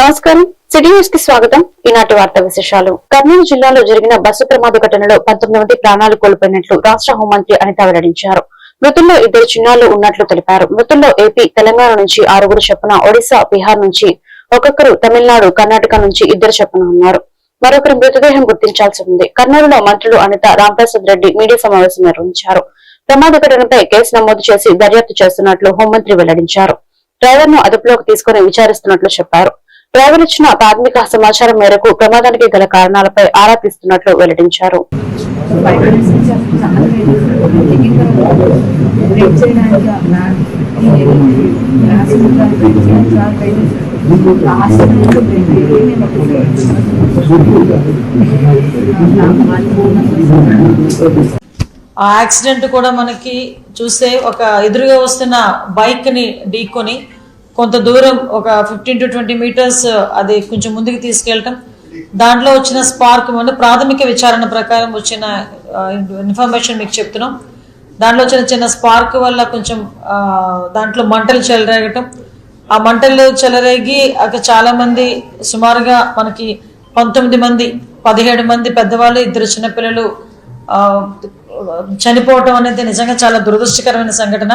నమస్కారం. సిటీ న్యూస్కి స్వాగతం. ఈనాటి వార్తా విశేషాలు. కర్నూలు జిల్లాలో జరిగిన బస్సు ప్రమాద ఘటనలో పంతొమ్మిది మంది ప్రాణాలు కోల్పోయినట్లు రాష్ట్ర హోంమంత్రి అనిత వెల్లడించారు. మృతుల్లో ఇద్దరు చిన్నారులు ఉన్నట్లు తెలిపారు. మృతుల్లో ఏపీ తెలంగాణ నుంచి ఆరుగురు చొప్పున ఒడిశా బీహార్ నుంచి ఒక్కొక్కరు తమిళనాడు కర్ణాటక నుంచి ఇద్దరు చొప్పున ఉన్నారు. మరొకరి మృతదేహం గుర్తించాల్సి ఉంది. కర్నూలులో మంత్రులు అనిత రాంప్రసాద్ రెడ్డి మీడియా సమావేశం నిర్వహించారు. ప్రమాద ఘటనపై కేసు నమోదు చేసి దర్యాప్తు చేస్తున్నట్లు హోంమంత్రి వెల్లడించారు. డ్రైవర్ను అదుపులోకి తీసుకుని విచారిస్తున్నట్లు చెప్పారు. డ్రైవర్ ఇచ్చిన ప్రాథమిక సమాచారం మేరకు ప్రమాదానికి గల కారణాలపై ఆరా తీస్తున్నట్లు వెల్లడించారు. ఆ యాక్సిడెంట్ కూడా మనకి చూస్తే ఒక ఎదురుగా వస్తున్న బైక్ని ఢీకొని కొంత దూరం ఒక ఫిఫ్టీన్ టు ట్వంటీ మీటర్స్ అది కొంచెం ముందుకు తీసుకెళ్ళటం. దాంట్లో వచ్చిన స్పార్క్ అంటే ప్రాథమిక విచారణ ప్రకారం వచ్చిన uh, ఇన్ఫర్మేషన్ మీకు చెప్తున్నాం. దాంట్లో వచ్చిన చిన్న స్పార్క్ వల్ల కొంచెం uh, దాంట్లో మంటలు చెలరేగటం. ఆ మంటలు చెలరేగి అక్కడ చాలా మంది సుమారుగా మనకి పంతొమ్మిది మంది పదిహేడు మంది పెద్దవాళ్ళు ఇద్దరు చిన్నపిల్లలు uh, చనిపోవటం అనేది నిజంగా చాలా దురదృష్టకరమైన సంఘటన.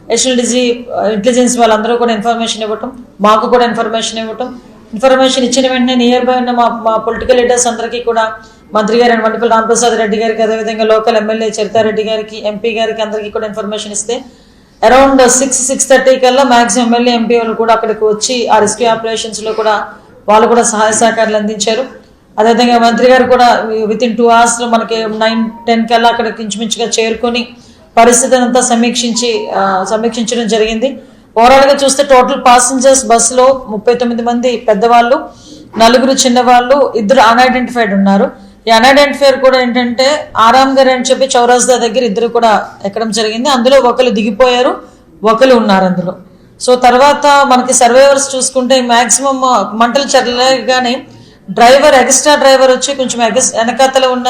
ఎస్ఎల్డిజీ ఇంటెలిజెన్స్ uh, వాళ్ళందరూ కూడా ఇన్ఫర్మేషన్ ఇవ్వటం మాకు కూడా ఇన్ఫర్మేషన్ ఇవ్వటం. ఇన్ఫర్మేషన్ ఇచ్చిన వెంటనే నియర్ బై ఉన్న మా మా పొలిటికల్ లీడర్స్ అందరికీ కూడా మంత్రి గారు అండ్ వంటిపల్లి రామప్రసాద్ రెడ్డి గారికి అదేవిధంగా లోకల్ ఎమ్మెల్యే చరితారెడ్డి గారికి ఎంపీ గారికి అందరికీ కూడా ఇన్ఫర్మేషన్ ఇస్తే అరౌండ్ సిక్స్ సిక్స్ థర్టీ కల్లా మాక్సిమం ఎమ్మెల్యే ఎంపీ వాళ్ళు కూడా అక్కడికి వచ్చి ఆ రెస్క్యూ ఆపరేషన్స్లో కూడా వాళ్ళు కూడా సహాయ సహకారాలు అందించారు. అదేవిధంగా మంత్రి గారు కూడా విత్ ఇన్ టూ అవర్స్లో మనకి నైన్ టెన్ కల్లా అక్కడికి ఇంచుమించుగా చేరుకొని పరిస్థితిని అంతా సమీక్షించి సమీక్షించడం జరిగింది. ఓవరాల్గా చూస్తే టోటల్ పాసింజర్స్ బస్సులో ముప్పై తొమ్మిది మంది పెద్దవాళ్ళు నలుగురు చిన్నవాళ్ళు ఇద్దరు అన్ఐడెంటిఫైడ్ ఉన్నారు. ఈ అన్ఐడెంటిఫైడ్ కూడా ఏంటంటే ఆరామ్ గారు అని చెప్పి చౌరాస్దా దగ్గర ఇద్దరు కూడా ఎక్కడం జరిగింది. అందులో ఒకరు దిగిపోయారు ఒకరు ఉన్నారు అందులో. సో తర్వాత మనకి సర్వైవర్స్ చూసుకుంటే మాక్సిమం మంటలు చెరలేగానే డ్రైవర్ ఎక్స్ట్రా డ్రైవర్ వచ్చి కొంచెం ఎగస్ వెనకాతల ఉన్న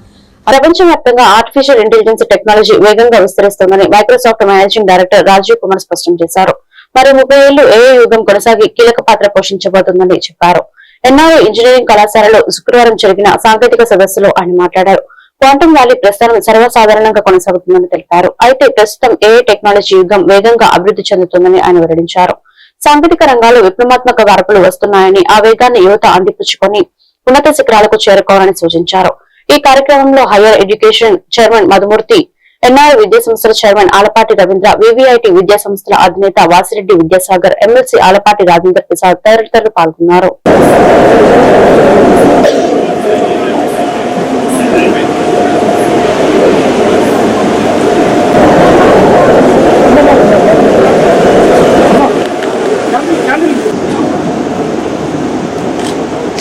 ప్రపంచవ్యాప్తంగా ఆర్టిఫిషియల్ ఇంటెలిజెన్స్ టెక్నాలజీ వేగంగా విస్తరిస్తోందని Microsoft managing director Rajiv Kumar స్పష్టం చేశారు. మరో ముప్పై ఏళ్ళు ఏ యుగం కొనసాగి కీలక పాత్ర పోషించబోతుందని చెప్పారు. ఎన్ఆర్ఓ ఇంజనీరింగ్ కళాశాలలో శుక్రవారం జరిగిన సాంకేతిక సదస్సులో ఆయన మాట్లాడారు. క్వాంటమ్ వ్యాలీ ప్రస్థానం సర్వసాధారణంగా కొనసాగుతుందని తెలిపారు. అయితే ప్రస్తుతం ఏ టెక్నాలజీ యుగం వేగంగా అభివృద్ధి చెందుతుందని ఆయన వెల్లడించారు. సాంకేతిక రంగాల్లో విప్లవాత్మక మార్పులు వస్తున్నాయని ఆ వేగాన్ని యువత అందిపుచ్చుకొని ఉన్నత శిఖరాలకు చేరుకోవాలని సూచించారు. ఈ కార్యక్రమంలో higher education chairman Madhumurthy NR విద్యా సంస్థల చైర్మన్ ఆలపాటి రవీంద్ర వివిఐటి విద్యా సంస్థల అధినేత వాసిరెడ్డి విద్యాసాగర్ ఎమ్మెల్సీ ఆలపాటి రాజేంద్ర ప్రసాద్ తదితరులు పాల్గొన్నారు.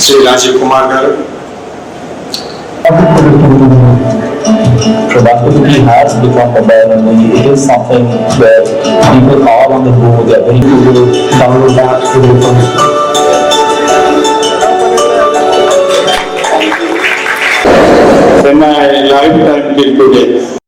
శ్రీ రాజీవ్ కుమార్ గారు productivity has become a burden. It is something where people are on the go. They are very to download apps to do in my lifetime till today.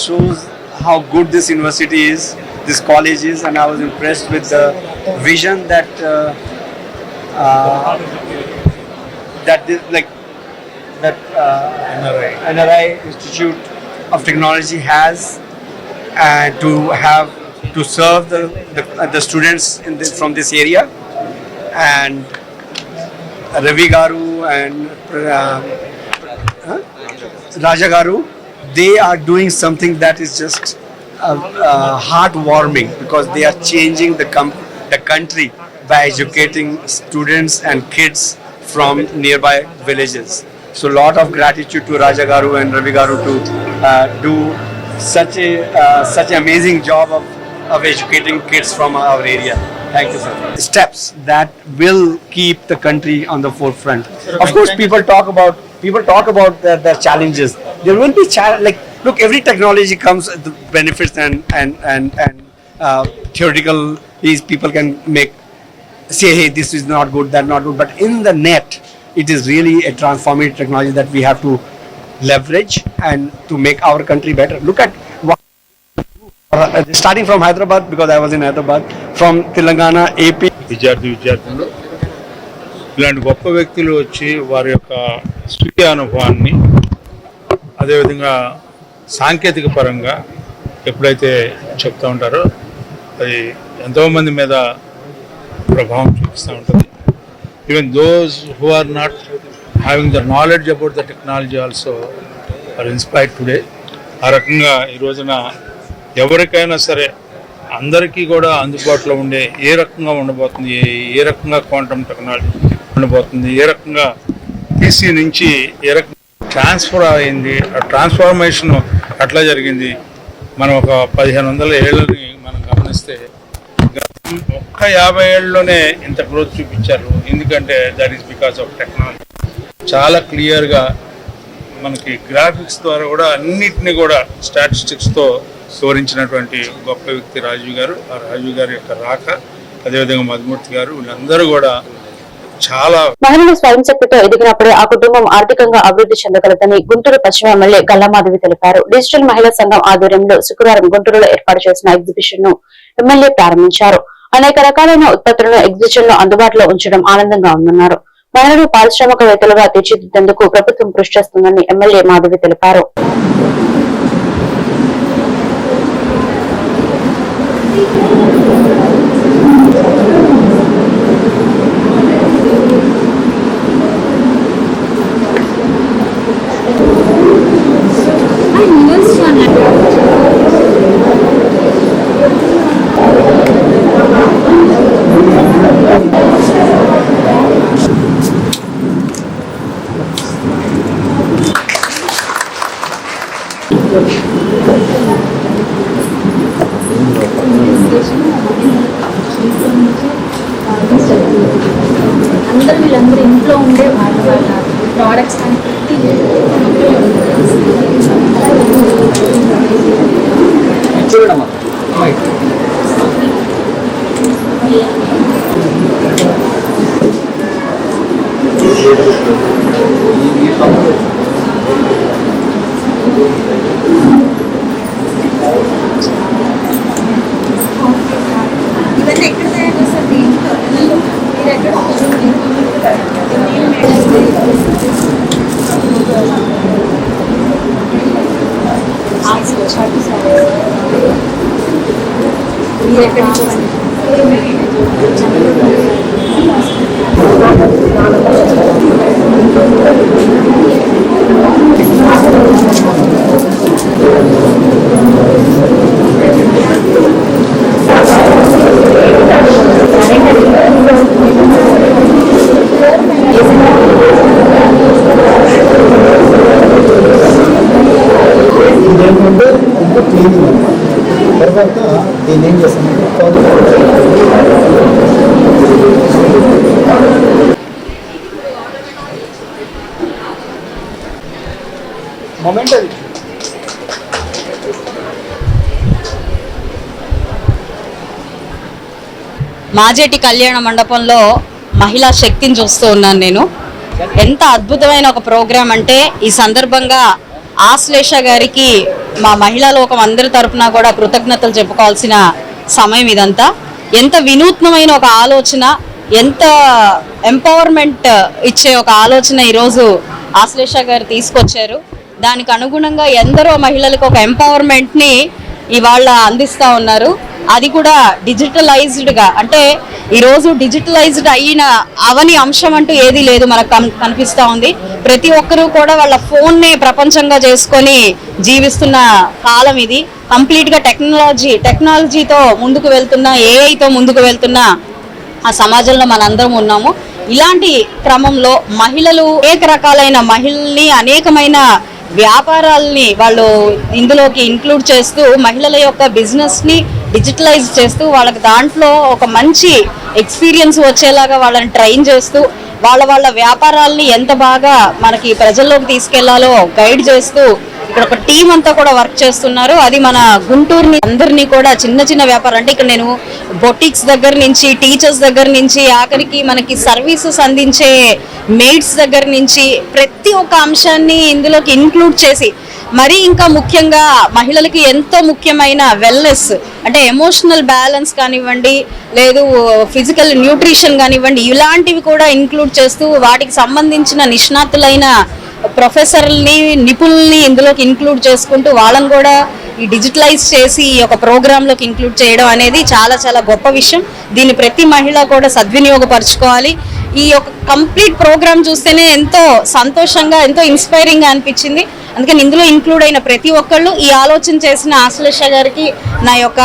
Just shows how good this university is, this college is, and I was impressed with the vision that uh, uh, that this, like that uh, NRI. Institute of Technology has uh, to have to serve the the, uh, the students in this, from this area and Ravi Garu and uh, huh? Raja Garu, they are doing something that is just uh, uh, heartwarming because they are changing the com- the country by educating students and kids from nearby villages. So, a lot of gratitude to Raja Garu and Ravi Garu to uh, do such a uh, such an amazing job of, of educating kids from our area. Thank you, sir. Steps that will keep the country on the forefront. Of course, people talk about people talk about the, the challenges There will be challenge. Like, look, every technology comes with the benefits and and and and uh, theoretical. These people can make say, hey, this is not good, that not good. But in the net, it is really a transformative technology that we have to leverage and to make our country better. Look at what uh, starting from Hyderabad because I was in Hyderabad, from Telangana, AP, విద్యార్థి విద్యార్థులు ఇలాంటి గొప్ప వ్యక్తులు వచ్చి వారి యొక్క స్వీయ అనుభవాన్ని అదేవిధంగా సాంకేతిక పరంగా ఎప్పుడైతే చెప్తూ ఉంటారో అది ఎంతోమంది మీద ప్రభావం చూపిస్తూ ఉంటుంది. Even those who are not having the knowledge about the technology also are inspired today ఆ రకంగా ఈ రోజున ఎవరికైనా సరే అందరికీ కూడా అందుబాటులో ఉండే ఏ రకంగా ఉండబోతుంది ఏ రకంగా క్వాంటమ్ టెక్నాలజీ ఉండబోతుంది ఏ రకంగా పీసీ నుంచి ఏ రకంగా ట్రాన్స్ఫర్ అయింది. ఆ అట్లా జరిగింది. మనం ఒక పదిహేను వందల ఏళ్ళని మనం గమనిస్తే ఒక్క యాభై ఏళ్ళలోనే ఇంత గ్రోత్ చూపించారు. ఎందుకంటే that is because of technology చాలా క్లియర్గా మనకి గ్రాఫిక్స్ ద్వారా కూడా అన్నిటిని కూడా స్టాటిస్టిక్స్తో వివరించినటువంటి గొప్ప వ్యక్తి రాజీవ్ గారు. ఆ రాజీవ్ గారి యొక్క రాక అదేవిధంగా మధుమూర్తి గారు వీళ్ళందరూ కూడా చాలా మహిళలు స్వయం శక్తితో ఎదిగినప్పుడే ఆ కుటుంబం ఆర్థికంగా అభివృద్ధి చెందగలదని గుంటూరు పశ్చిమ ఎమ్మెల్యే గల్లామాధవి తెలిపారు. డిజిటల్ మహిళా సంఘం ఆధ్వర్యంలో శుక్రవారం గుంటూరులో ఏర్పాటు చేసిన ఎగ్జిబిషన్ను ఎమ్మెల్యే ప్రారంభించారు. అనేక రకాలైన ఉత్పత్తులను ఎగ్జిబిషన్లో అందుబాటులో ఉంచడం ఆనందంగా ఉందన్నారు. మహిళలు పారిశ్రామికవేత్తలుగా తీర్చిదిద్దేందుకు ప్రభుత్వం కృషి చేస్తుందని ఎమ్మెల్యే మాధవి తెలిపారు. అందరూ వీళ్ళందరూ ఇంట్లో ఉండే వాళ్ళ వాళ్ళ ప్రోడక్ట్స్ కానీ ప్రతి ఇవన్నీ ఎక్కడ తయారు చేస్తారు దీంట్లో మీరు ఎక్కడ మీరు ఎక్కడ ఏంటంటే ఇంకా క్లీనింగ్ అనమాట తర్వాత దీన్ని ఏం చేస్తామంటే మొమెంట్ అది. మాజేటి కళ్యాణ మండపంలో మహిళా శక్తిని చూస్తూ ఉన్నాను నేను. ఎంత అద్భుతమైన ఒక ప్రోగ్రాం అంటే ఈ సందర్భంగా ఆశ్లేష గారికి మా మహిళా లోకం అందరి తరపున కూడా కృతజ్ఞతలు చెప్పుకోవాల్సిన సమయం ఇదంతా. ఎంత వినూత్నమైన ఒక ఆలోచన ఎంత ఎంపవర్మెంట్ ఇచ్చే ఒక ఆలోచన ఈరోజు ఆశ్లేష గారు తీసుకొచ్చారు. దానికి అనుగుణంగా ఎందరో మహిళలకు ఒక ఎంపవర్మెంట్ని ఇవాళ అందిస్తూ ఉన్నారు. అది కూడా డిజిటలైజ్డ్గా అంటే ఈరోజు డిజిటలైజ్డ్ అయిన అవని అంశం అంటూ ఏదీ లేదు మనకు కన్- ఉంది. ప్రతి ఒక్కరూ కూడా వాళ్ళ ఫోన్ని ప్రపంచంగా చేసుకొని జీవిస్తున్న కాలం ఇది. కంప్లీట్గా టెక్నాలజీ టెక్నాలజీతో ముందుకు వెళ్తున్న ఏఐతో ముందుకు వెళ్తున్న ఆ సమాజంలో మనందరం ఉన్నాము. ఇలాంటి క్రమంలో మహిళలు అనేక రకాలైన మహిళల్ని అనేకమైన వ్యాపారాల్ని వాళ్ళు ఇందులోకి ఇంక్లూడ్ చేస్తూ మహిళల యొక్క బిజినెస్ని డిజిటలైజ్ చేస్తూ వాళ్ళకి దాంట్లో ఒక మంచి ఎక్స్పీరియన్స్ వచ్చేలాగా వాళ్ళని ట్రైన్ చేస్తూ వాళ్ళ వాళ్ళ వ్యాపారాల్ని ఎంత బాగా మనకి ప్రజల్లోకి తీసుకెళ్ళాలో గైడ్ చేస్తూ ఇక్కడ ఒక టీం అంతా కూడా వర్క్ చేస్తున్నారు. అది మన గుంటూరుని అందరినీ కూడా చిన్న చిన్న వ్యాపారం అంటే ఇక్కడ నేను బొటిక్స్ దగ్గర నుంచి టీచర్స్ దగ్గర నుంచి ఆఖరికి మనకి సర్వీసెస్ అందించే మెయిడ్స్ దగ్గర నుంచి ప్రతి ఒక్క అంశాన్ని ఇందులోకి ఇంక్లూడ్ చేసి మరి ఇంకా ముఖ్యంగా మహిళలకి ఎంతో ముఖ్యమైన వెల్నెస్ అంటే ఎమోషనల్ బ్యాలెన్స్ కానివ్వండి లేదు ఫిజికల్ న్యూట్రిషన్ కానివ్వండి ఇలాంటివి కూడా ఇంక్లూడ్ చేస్తూ వాటికి సంబంధించిన నిష్ణాతులైన ప్రొఫెసర్ని నిపుణుల్ని ఇందులోకి ఇంక్లూడ్ చేసుకుంటూ వాళ్ళని కూడా ఈ డిజిటలైజ్ చేసి ఈ యొక్క ప్రోగ్రాంలోకి ఇంక్లూడ్ చేయడం అనేది చాలా చాలా గొప్ప విషయం. దీన్ని ప్రతి మహిళ కూడా సద్వినియోగపరచుకోవాలి. ఈ యొక్క కంప్లీట్ ప్రోగ్రామ్ చూస్తేనే ఎంతో సంతోషంగా ఎంతో ఇన్స్పైరింగ్గా అనిపించింది. అందుకని ఇందులో ఇంక్లూడ్ అయిన ప్రతి ఒక్కళ్ళు ఈ ఆలోచన చేసిన ఆశ్లేష గారికి నా యొక్క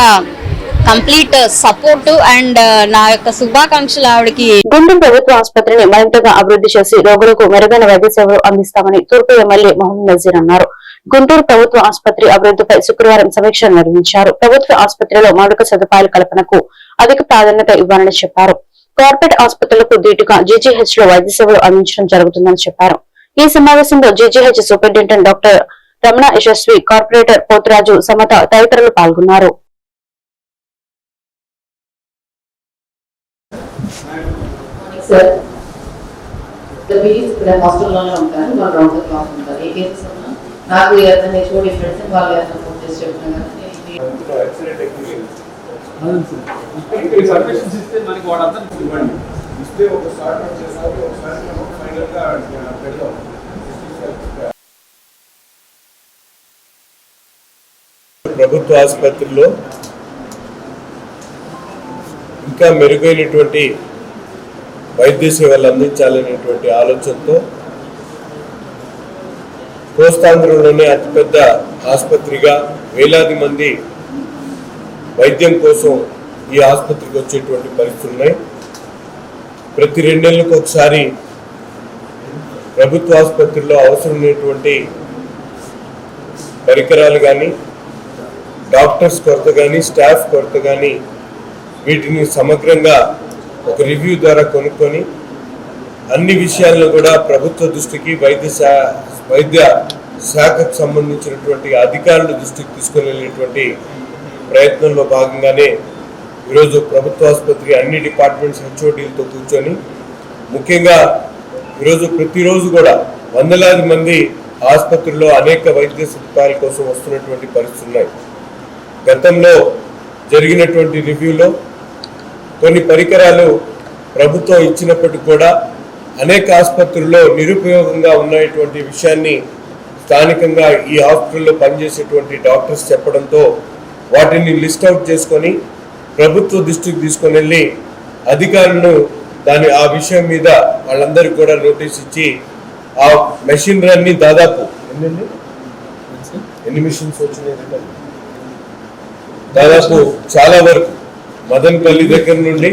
కంప్లీట్ సపోర్ట్ అండ్ నా యొక్క శుభాకాంక్షలు ఆవిడకి. గుంటూరు ప్రభుత్వ ఆసుపత్రిని మరింతగా అభివృద్ధి చేసి రోగులకు మెరుగైన వైద్య సేవలు అందిస్తామని తూర్పు ఎమ్మెల్యే మొహమ్మద్ నజీర్ అన్నారు. గుంటూరు ప్రభుత్వ ఆసుపత్రి అభివృద్ధిపై శుక్రవారం సమీక్ష నిర్వహించారు. ప్రభుత్వ ఆసుపత్రిలో మౌలిక సదుపాయాల కల్పనకు అధిక ప్రాధాన్యత ఇవ్వాలని చెప్పారు. కార్పొరేట్ ఆసుపత్రులకు దీటుగా జీజీహెచ్లో వైద్య సేవలు అందించడం జరుగుతుందని చెప్పారు. ఈ సమావేశంలో GGH superintendent doctor Ramana Yashasvi corporator Poturaju Samata తదితరులు పాల్గొన్నారు. ఉన్నా నాకు ఏదైనా హెచ్ఓ డిఫరెన్స్ వాళ్ళు ఏదైనా ఫోన్ చేసి ఇస్తే మనకి వాడంతా ఇవ్వండి ఇస్తే ఒక స్టార్ట్ ఒకసారి ప్రభుత్వ ఆసుపత్రిలో ఇంకా మెరుగైనటువంటి వైద్య సేవలు అందించాలనేటువంటి ఆలోచనతో కోస్తాంధ్రంలోనే అతిపెద్ద ఆసుపత్రిగా వేలాది మంది వైద్యం కోసం ఈ ఆసుపత్రికి వచ్చేటువంటి పరిస్థితులు ఉన్నాయి ప్రతి రెండేళ్ళకు ఒకసారి ప్రభుత్వ ఆసుపత్రిలో అవసరమైనటువంటి పరికరాలు కానీ డాక్టర్స్ కొరత కానీ స్టాఫ్ కొరత కానీ వీటిని సమగ్రంగా ఒక రివ్యూ ద్వారా కొనుక్కొని అన్ని విషయాలను కూడా ప్రభుత్వ దృష్టికి వైద్య శా వైద్య శాఖకు సంబంధించినటువంటి అధికారుల దృష్టికి తీసుకునేటువంటి వెళ్ళేటువంటి ప్రయత్నంలో భాగంగానే ఈరోజు ప్రభుత్వ ఆసుపత్రి అన్ని డిపార్ట్మెంట్స్ హెచ్ఓడీలతో కూర్చొని ముఖ్యంగా ఈరోజు ప్రతిరోజు కూడా వందలాది మంది ఆసుపత్రుల్లో అనేక వైద్య సదుపాయాల కోసం వస్తున్నటువంటి పరిస్థితులు ఉన్నాయి. గతంలో జరిగినటువంటి రివ్యూలో కొన్ని పరికరాలు ప్రభుత్వం ఇచ్చినప్పటికీ కూడా అనేక ఆసుపత్రుల్లో నిరుపయోగంగా ఉన్నటువంటి విషయాన్ని స్థానికంగా ఈ హాస్పిటల్లో పనిచేసేటువంటి డాక్టర్స్ చెప్పడంతో వాటిని లిస్ట్ అవుట్ చేసుకొని ప్రభుత్వ దృష్టికి తీసుకొని వెళ్ళి అధికారులను దాని ఆ విషయం మీద వాళ్ళందరికీ కూడా నోటీస్ ఇచ్చి ఆ మెషినరీ అన్ని దాదాపు ఎన్ని ఎన్ని మిషన్స్ వచ్చినాయి? దాదాపు చాలా వరకు మదన్పల్లి దగ్గర నుండి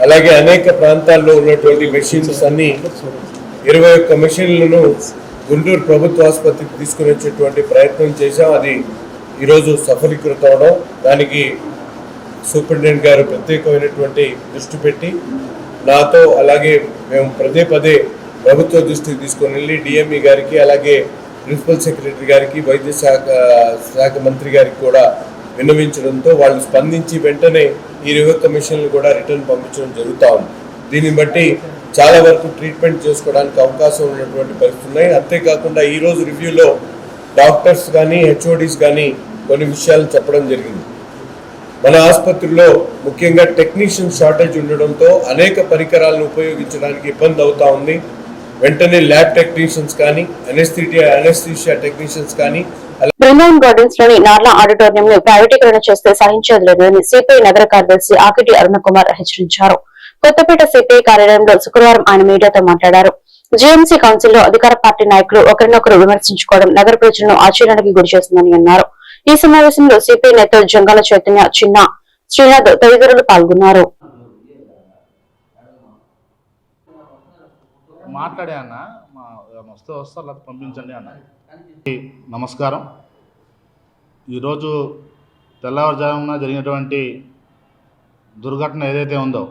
అలాగే అనేక ప్రాంతాల్లో ఉన్నటువంటి మెషిన్స్ అన్ని ఇరవై ఒక్క మెషిన్లను గుంటూరు ప్రభుత్వ ఆసుపత్రికి తీసుకుని వచ్చేటువంటి ప్రయత్నం చేశాం. అది ఈరోజు సఫలీకృతం అవడం దానికి సూపరింటెండెంట్ గారు ప్రత్యేకమైనటువంటి దృష్టి పెట్టి నాతో అలాగే మేము పదే పదే ప్రభుత్వ దృష్టికి తీసుకొని వెళ్ళి డిఎంఈ గారికి అలాగే ప్రిన్సిపల్ సెక్రటరీ గారికి వైద్య శాఖ శాఖ మంత్రి గారికి కూడా విన్నవించడంతో వాళ్ళు స్పందించి వెంటనే ఈ ఇరవై కమిషన్లు మిషన్లు కూడా రిటర్న్ పంపించడం జరుగుతూ ఉంది. దీన్ని బట్టి చాలా వరకు ట్రీట్మెంట్ చేసుకోవడానికి అవకాశం ఉన్నటువంటి పరిస్థితులు ఉన్నాయి. అంతేకాకుండా ఈరోజు రివ్యూలో డాక్టర్స్ కానీ హెచ్ఓడిస్ కానీ కొన్ని విషయాలు చెప్పడం జరిగింది. మన ఆసుపత్రిలో ముఖ్యంగా టెక్నీషియన్ షార్టేజ్ ఉండడంతో అనేక పరికరాలను ఉపయోగించడానికి ఇబ్బంది అవుతా ఉంది. వెంటనే ల్యాబ్ టెక్నీషియన్స్ కానీ అనెస్థిటియా అనెస్థిషియా టెక్నీషియన్స్ కానీ బృందావన్ గార్డెన్స్లోని నార్లా ఆడిటోరియం ను ప్రైవేటీకరణ చేస్తే సహించేది లేదని సిపిఐ నగర కార్యదర్శి ఆకిటి అరుణ కుమార్ హెచ్చరించారు. కొత్తపేట సిపిఐ కార్యాలయంలో శుక్రవారం ఆయన మీడియాతో మాట్లాడారు. జీఎంసీ కౌన్సిల్లో అధికార పార్టీ నాయకులు ఒకరినొకరు విమర్శించుకోవడం నగర ప్రజలను ఆశ్చర్యానికి గురి చేస్తుందని అన్నారు. ఈ సమావేశంలో సిపిఐ నేతలు జంగాల చైతన్య చిన్న శ్రీనాథ్ తదితరులు పాల్గొన్నారు. మాట్లాడే అన్న మా వస్తే వస్తారు లేకపోతే పంపించండి అన్న. నమస్కారం. ఈరోజు తెల్లవారుజామున జరిగినటువంటి దుర్ఘటన ఏదైతే ఉందో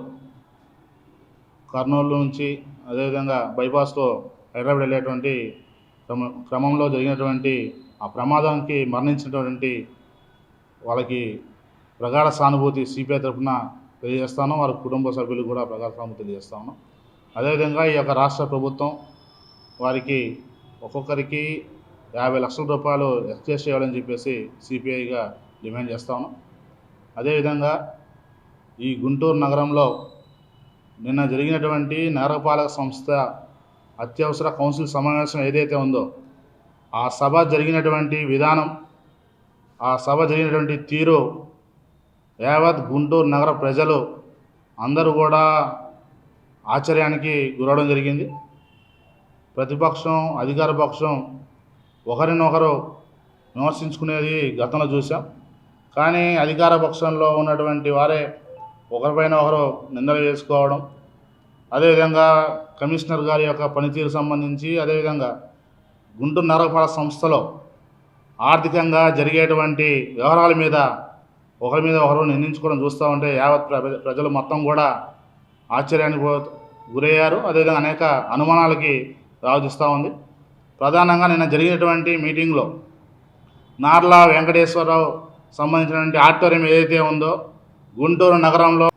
కర్నూలు నుంచి అదేవిధంగా బైపాస్లో హైదరాబాద్ వెళ్ళేటువంటి క్రమంలో జరిగినటువంటి ఆ ప్రమాదానికి మరణించినటువంటి వాళ్ళకి ప్రగాఢ సానుభూతి సిపిఐ తరఫున తెలియజేస్తాను. వారి కుటుంబ సభ్యులు కూడా ప్రగాఢ సానుభూతి తెలియజేస్తాను అదేవిధంగా ఈ యొక్క రాష్ట్ర ప్రభుత్వం వారికి ఒక్కొక్కరికి యాభై లక్షల రూపాయలు ఎక్స్చేంజ్ చేయాలని చెప్పేసి సిపిఐగా డిమాండ్ చేస్తాను అదేవిధంగా ఈ గుంటూరు నగరంలో నిన్న జరిగినటువంటి నగరపాలక సంస్థ అత్యవసర కౌన్సిల్ సమావేశం ఏదైతే ఉందో ఆ సభ జరిగినటువంటి విధానం ఆ సభ జరిగినటువంటి తీరు యావత్ గుంటూరు నగర ప్రజలు అందరూ కూడా ఆశ్చర్యానికి గురవడం జరిగింది. ప్రతిపక్షం అధికార పక్షం ఒకరినొకరు విమర్శించుకునేది గతంలో చూసాం కానీ అధికార పక్షంలో ఉన్నటువంటి వారే ఒకరిపైన ఒకరు నిందలు వేసుకోవడం అదేవిధంగా కమిషనర్ గారి యొక్క పనితీరు సంబంధించి అదేవిధంగా గుంటూరు నగరపాలక సంస్థలో ఆర్థికంగా జరిగేటువంటి వ్యవహారాల మీద ఒకరి మీద ఒకరు నిందించుకోవడం చూస్తూ ఉంటే యావత్ ప్రజలు మొత్తం కూడా ఆశ్చర్యానికి గురయ్యారు. అదేవిధంగా అనేక అనుమానాలకి రావదిస్తూ ఉంది. ప్రధానంగా నిన్న జరిగినటువంటి మీటింగ్లో నార్లా వెంకటేశ్వరరావు సంబంధించినటువంటి ఆడిటోరియం ఏదైతే ఉందో గుంటూరు నగరంలో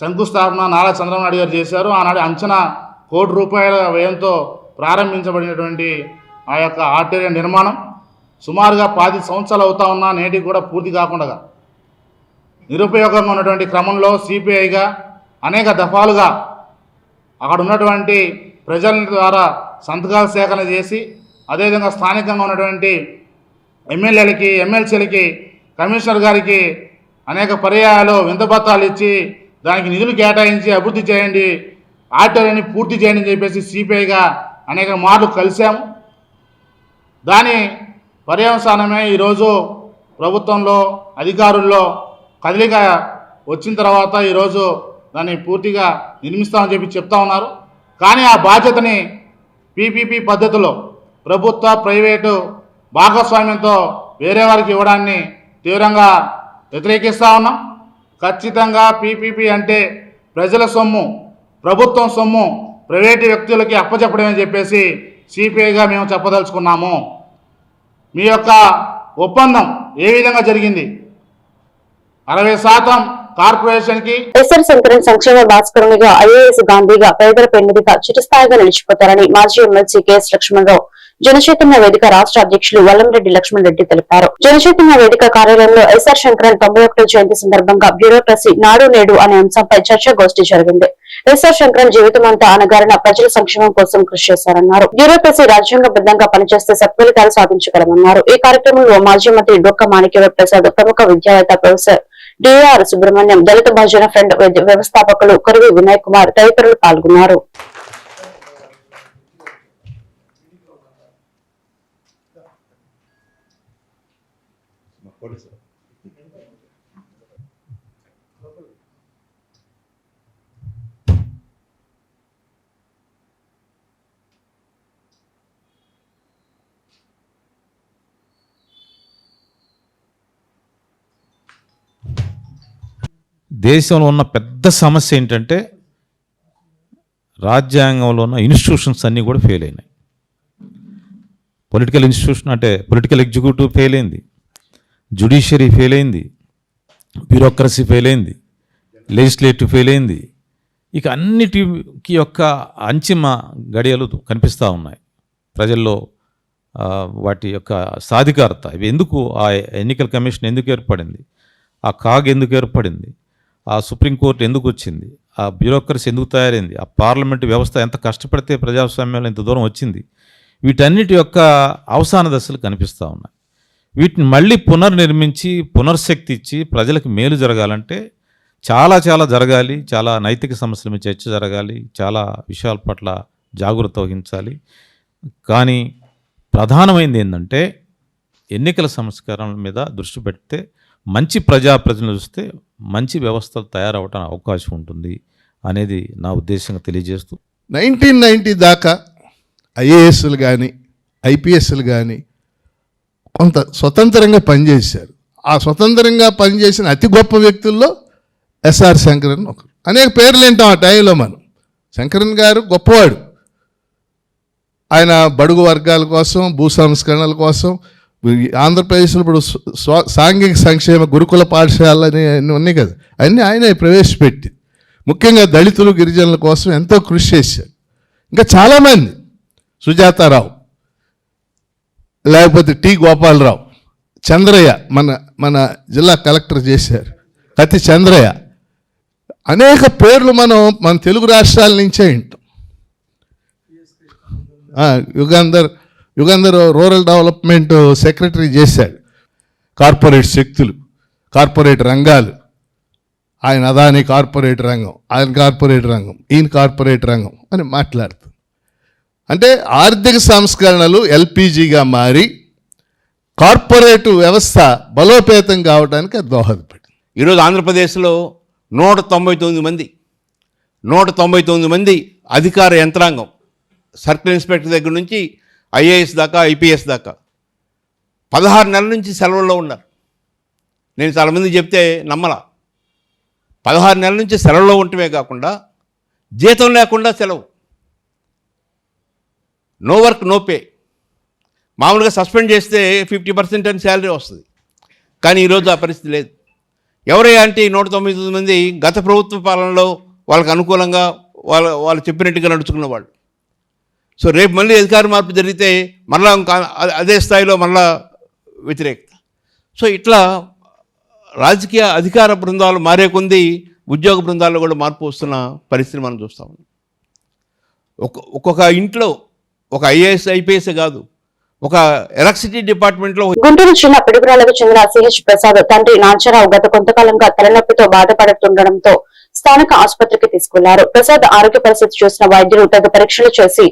శంకుస్థాపన నారా చంద్రబాబు నాయుడు గారు చేశారు. ఆనాడు అంచనా కోటి రూపాయల వ్యయంతో ప్రారంభించబడినటువంటి ఆ యొక్క ఆర్టీరియా నిర్మాణం సుమారుగా పాతి సంవత్సరాలు అవుతా ఉన్నా నేటికి కూడా పూర్తి కాకుండా నిరుపయోగంగా ఉన్నటువంటి క్రమంలో సిపిఐగా అనేక దఫాలుగా అక్కడ ఉన్నటువంటి ప్రజల ద్వారా సంతకాల సేకరణ చేసి అదేవిధంగా స్థానికంగా ఉన్నటువంటి ఎమ్మెల్యేలకి ఎమ్మెల్సీలకి కమిషనర్ గారికి అనేక పర్యాయాలు వింతపత్రాలు ఇచ్చి దానికి నిధులు కేటాయించి అభివృద్ధి చేయండి ఆటోని పూర్తి చేయండి అని చెప్పేసి సిపిఐగా అనేక మార్లు కలిశాము దాని పర్యవసానమే ఈరోజు ప్రభుత్వంలో అధికారుల్లో కదలిక వచ్చిన తర్వాత ఈరోజు దాన్ని పూర్తిగా నిర్మిస్తామని చెప్పి చెప్తా ఉన్నారు. కానీ ఆ బాధ్యతని పీపీపీ పద్ధతిలో ప్రభుత్వ ప్రైవేటు భాగస్వామ్యంతో వేరే వారికి ఇవ్వడాన్ని తీవ్రంగా వ్యతిరేకిస్తూ ఉన్నాం. ఖచ్చితంగా పీపీపీ అంటే ప్రజల సొమ్ము ప్రభుత్వం సొమ్ము ప్రైవేటు వ్యక్తులకి అప్పచెప్పడమని చెప్పేసి సిపిఐగా మేము చెప్పదలుచుకున్నాము. మీ యొక్క ఒప్పందం ఏ విధంగా జరిగింది? అరవై శాతం కార్పొరేషన్కి ఎస్ఆర్ శంకరన్ సంక్షేమ భాస్కరునిగా ఐఏఎస్ గాంధీగా పేదల పెన్నిధిగా చిరస్థాయిగా నిలిచిపోతారని మాజీ ఎమ్మెల్సీ కెఎస్ లక్ష్మణరావు జనచైతన్య వేదిక రాష్ట్ర అధ్యక్షులు వల్లంరెడ్డి లక్ష్మణ్ రెడ్డి తెలిపారు. జనచైతన్య వేదిక కార్యాలయంలో ఎస్ఆర్ శంకరన్ తొంభై ఒకటో జయంతి సందర్భంగా బ్యూరోక్రసీ నాడు నేడు అనే అంశంపై చర్చా గోష్ఠి జరిగింది. ఎస్ఆర్ శంకరన్ జీవితం అంతా అనగారిన ప్రజల సంక్షేమం కోసం కృషి చేశారన్నారు. బ్యూరోక్రసీ రాజ్యాంగబద్ధంగా పనిచేస్తే సత్ఫలితాలు సాధించగలమన్నారు. ఈ కార్యక్రమంలో మాజీ మంత్రి డొక్క మాణిక్య ప్రసాద్ ప్రముఖ విద్యావేత్త ప్రొఫెసర్ డిఆర్ సుబ్రహ్మణ్యం దళిత భోజన ఫ్రంట్ వ్యవస్థాపకులు కరువి వినయ్ కుమార్ తదితరులు పాల్గొన్నారు. దేశంలో ఉన్న పెద్ద సమస్య ఏంటంటే రాజ్యాంగంలో ఉన్న ఇన్స్టిట్యూషన్స్ అన్నీ కూడా ఫెయిల్ అయినాయి. పొలిటికల్ ఇన్స్టిట్యూషన్ అంటే పొలిటికల్ ఎగ్జిక్యూటివ్ ఫెయిల్ అయింది. జుడిషియరీ ఫెయిల్ అయింది. బ్యూరోక్రసీ ఫెయిల్ అయింది. లెజిస్లేటివ్ ఫెయిల్ అయింది. ఇక అన్నిటికి యొక్క అంతిమ గడియలు కనిపిస్తూ ఉన్నాయి. ప్రజల్లో వాటి యొక్క సాధికారత. ఇవి ఎందుకు ఆ ఎన్నికల కమిషన్ ఎందుకు ఏర్పడింది? ఆ కాగ్ ఎందుకు ఏర్పడింది? ఆ సుప్రీంకోర్టు ఎందుకు వచ్చింది? ఆ బ్యూరోక్రసీ ఎందుకు తయారైంది? ఆ పార్లమెంటు వ్యవస్థ ఎంత కష్టపడితే ప్రజాస్వామ్యంలో ఇంత దూరం వచ్చింది? వీటన్నిటి యొక్క అవసాన దశలు కనిపిస్తూ ఉన్నాయి. వీటిని మళ్ళీ పునర్నిర్మించి పునర్శక్తి ఇచ్చి ప్రజలకు మేలు జరగాలంటే చాలా చాలా జరగాలి చాలా నైతిక సమస్యల మీద చర్చ జరగాలి చాలా విషయాల పట్ల జాగ్రత్త వహించాలి. కానీ ప్రధానమైనది ఏంటంటే ఎన్నికల సంస్కరణల మీద దృష్టి పెడితే మంచి ప్రజాప్రతినిధులు చూస్తే మంచి వ్యవస్థలు తయారవడానికి అవకాశం ఉంటుంది అనేది నా ఉద్దేశంగా తెలియజేస్తూ నైన్టీన్ నైంటీ దాకా ఐఏఎస్లు కానీ ఐపీఎస్లు కానీ కొంత స్వతంత్రంగా పనిచేశారు. ఆ స్వతంత్రంగా పనిచేసిన అతి గొప్ప వ్యక్తుల్లో ఎస్ఆర్ శంకరన్ ఒకరు. అనేక పేర్లు వింటాం ఆ టైంలో మనం. శంకరన్ గారు గొప్పవాడు. ఆయన బడుగు వర్గాల కోసం భూ సంస్కరణల కోసం ఆంధ్రప్రదేశ్లో ఇప్పుడు స్వ- సాంఘిక సంక్షేమ గురుకుల పాఠశాలలు అని అన్నీ ఉన్నాయి కదా. అన్నీ ఆయనే ప్రవేశపెట్టి ముఖ్యంగా దళితులు గిరిజనుల కోసం ఎంతో కృషి చేశారు. ఇంకా చాలామంది. సుజాతారావు లేకపోతే టి గోపాలరావు చంద్రయ్య మన మన జిల్లా కలెక్టర్ చేశారు. కతి చంద్రయ్య. అనేక పేర్లు మనం మన తెలుగు రాష్ట్రాల నుంచే వింటాం. Yugandhar Yugandhar Yugandhar rural development secretary చేశాడు. కార్పొరేట్ శక్తులు కార్పొరేట్ రంగాలు. ఆయన అదాని కార్పొరేట్ రంగం ఆయన కార్పొరేట్ రంగం ఈయన కార్పొరేట్ రంగం అని మాట్లాడుతుంది. అంటే ఆర్థిక సంస్కరణలు ఎల్పిజిగా మారి కార్పొరేట్ వ్యవస్థ బలోపేతం కావడానికి అది దోహదపడింది. ఈరోజు ఆంధ్రప్రదేశ్లో నూట తొంభై తొమ్మిది మంది నూట తొంభై తొమ్మిది మంది అధికార యంత్రాంగం సర్కిల్ ఇన్స్పెక్టర్ దగ్గర నుంచి ఐఏఎస్ దాకా ఐపీఎస్ దాకా. పదహారు నెలల నుంచి సెలవుల్లో ఉన్నారు. నేను చాలామంది చెప్తే నమ్మలా. పదహారు నెలల నుంచి సెలవులో ఉండటమే కాకుండా జీతం లేకుండా సెలవు. No work no pay. మామూలుగా సస్పెండ్ చేస్తే ఫిఫ్టీ పర్సెంట్ అని శాలరీ వస్తుంది. కానీ ఈరోజు ఆ పరిస్థితి లేదు. ఎవరయ్యా అంటే ఈ నూట తొమ్మిది మంది గత ప్రభుత్వ పాలనలో వాళ్ళకి అనుకూలంగా వాళ్ళ వాళ్ళు చెప్పినట్టుగా నడుచుకున్న వాళ్ళు సో రేపు మళ్ళీ అధికార మార్పు జరిగితే మళ్ళా అదే స్థాయిలో మళ్ళా వ్యతిరేకత. సో ఇట్లా రాజకీయ అధికార బృందాలు మారే కొంది ఉద్యోగ బృందాల్లో కూడా మార్పు వస్తున్న పరిస్థితి మనం చూస్తా ఉన్నాం. ఒక ఒక్కొక్క ఇంట్లో ఒక ఐఏఎస్ ఐపీఎస్ కాదు ఒక ఎలక్ట్రిసిటీ డిపార్ట్మెంట్లో గుంటూరు జిల్లా పిడుగురాలకు చెందిన సిహెచ్ ప్రసాద్ తండ్రి నాంచరావు గత కొంతకాలంగా తలనొప్పితో బాధపడుతుండటంతో స్థానిక ఆసుపత్రికి తీసుకెళ్ళారు ప్రసాద్ ఆరోగ్య పరిస్థితి చూసిన వైద్యులు తగు పరీక్షలు చేసి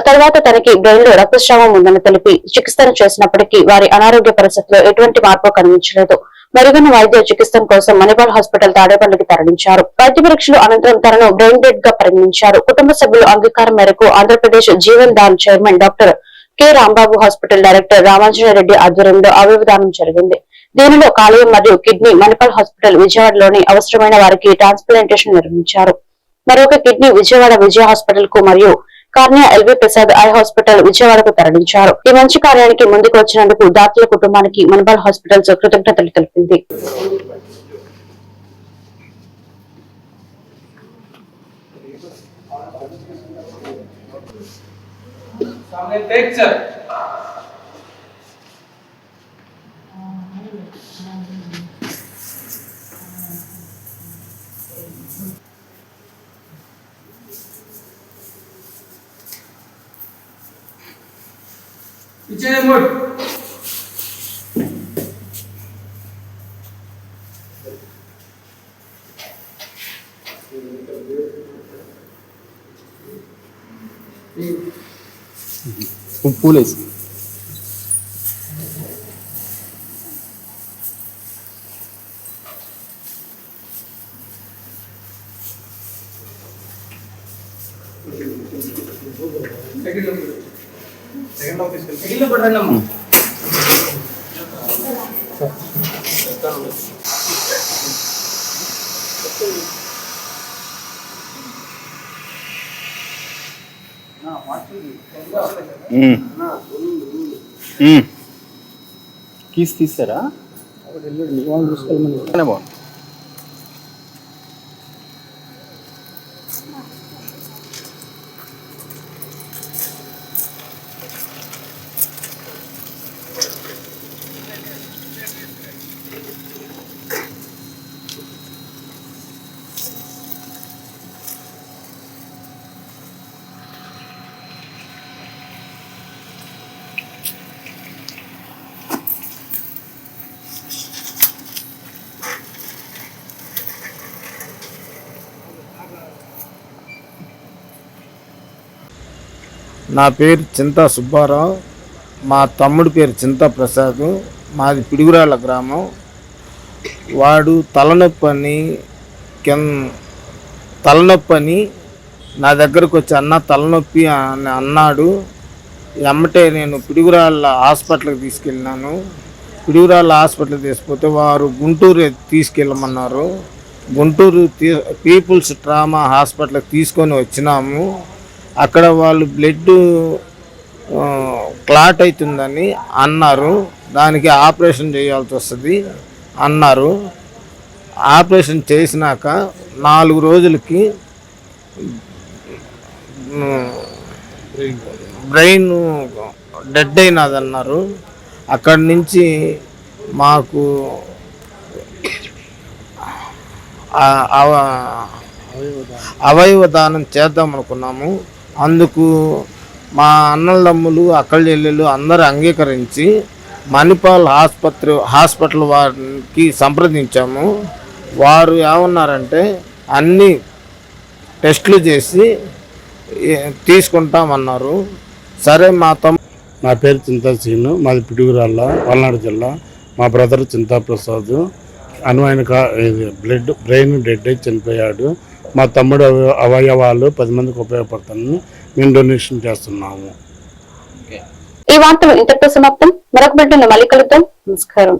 తర్వాత తనకి బ్రెయిన్లో రక్తస్రావం ఉందని తెలిపి చికిత్సను చేసినప్పటికీ వారి అనారోగ్య పరిస్థితిలో ఎటువంటి మార్పు కనిపించలేదు. మెరుగైన వైద్య చికిత్స కోసం మణిపాల్ హాస్పిటల్ తాడేపల్లికి తరలించారు. వైద్య పరీక్షలు అనంతరం తనను బ్రెయిన్ డెడ్గా పరిగణించారు. కుటుంబ సభ్యులు అంగీకారం మేరకు Andhra Pradesh Jeevan Dan chairman doctor K. Rambabu hospital director Ramanjanareddy ఆధ్వర్యంలో అవయవదానం జరిగింది. దీనిలో కాలేయం మరియు కిడ్నీ మణిపాల్ హాస్పిటల్ విజయవాడలోని అవసరమైన వారికి ట్రాన్స్ప్లాంటేషన్ నిర్వహించారు. మరొక కిడ్నీ విజయవాడ విజయ హాస్పిటల్కు మరియు cornea LV Prasad eye hospital విజయవాడకు తరలించారు. ఈ మంచి కార్యానికి ముందుకు వచ్చినందుకు దాతల కుటుంబానికి మణిపాల్ హాస్పిటల్స్ కృతజ్ఞతలు తెలిపింది. పూలేసి కీస్ తీస్తారా బాగుంది నా పేరు చింతా సుబ్బారావు. మా తమ్ముడి పేరు చింతా ప్రసాద్. మాది పిడుగురాళ్ళ గ్రామం. వాడు తలనొప్పి అని కింద తలనొప్పి అని నా దగ్గరకు వచ్చి అన్న తలనొప్పి అని అన్నాడు. ఎమ్మటే నేను పిడుగురాళ్ళ హాస్పిటల్కి తీసుకెళ్ళినాను. పిడుగురాళ్ళ హాస్పిటల్కి తీసుకుపోతే వారు గుంటూరు తీసుకెళ్ళమన్నారు. గుంటూరు తీ పీపుల్స్ ట్రామా హాస్పిటల్కి తీసుకొని వచ్చినాము. అక్కడ వాళ్ళు బ్లడ్ క్లాట్ అవుతుందని అన్నారు. దానికి ఆపరేషన్ చేయాల్సి వస్తుంది అన్నారు. ఆపరేషన్ చేసినాక నాలుగు రోజులకి బ్రెయిన్ డెడ్ అయినది అన్నారు అక్కడి నుంచి మాకు అవ- అవయవ దానం చేద్దాం అనుకున్నాము. అందుకు మా అన్నలమ్ములు అక్కల చెల్లెలు అందరూ అంగీకరించి మణిపాల్ ఆసుపత్రి హాస్పిటల్ వారికి సంప్రదించాము. వారు ఏమన్నారంటే అన్ని టెస్టులు చేసి తీసుకుంటామన్నారు. సరే మా తమ్ నా పేరు చింతా మాది పిడుగురాళ్ళ పల్నాడు జిల్లా. మా బ్రదర్ చింతాప్రసాద్. అనువైన కా ఇది బ్లడ్ బ్రెయిన్ డెడ్ అయి చనిపోయాడు. మా తమ్ముడు అవయవాలు పది మందికి ఉపయోగపడతానని మేము డొనేషన్ చేస్తున్నాము. ఈ వార్తలు ఇంతటితో సమాప్తం. మరొక బిడ్డను మళ్ళీ కలుద్దాం. నమస్కారం.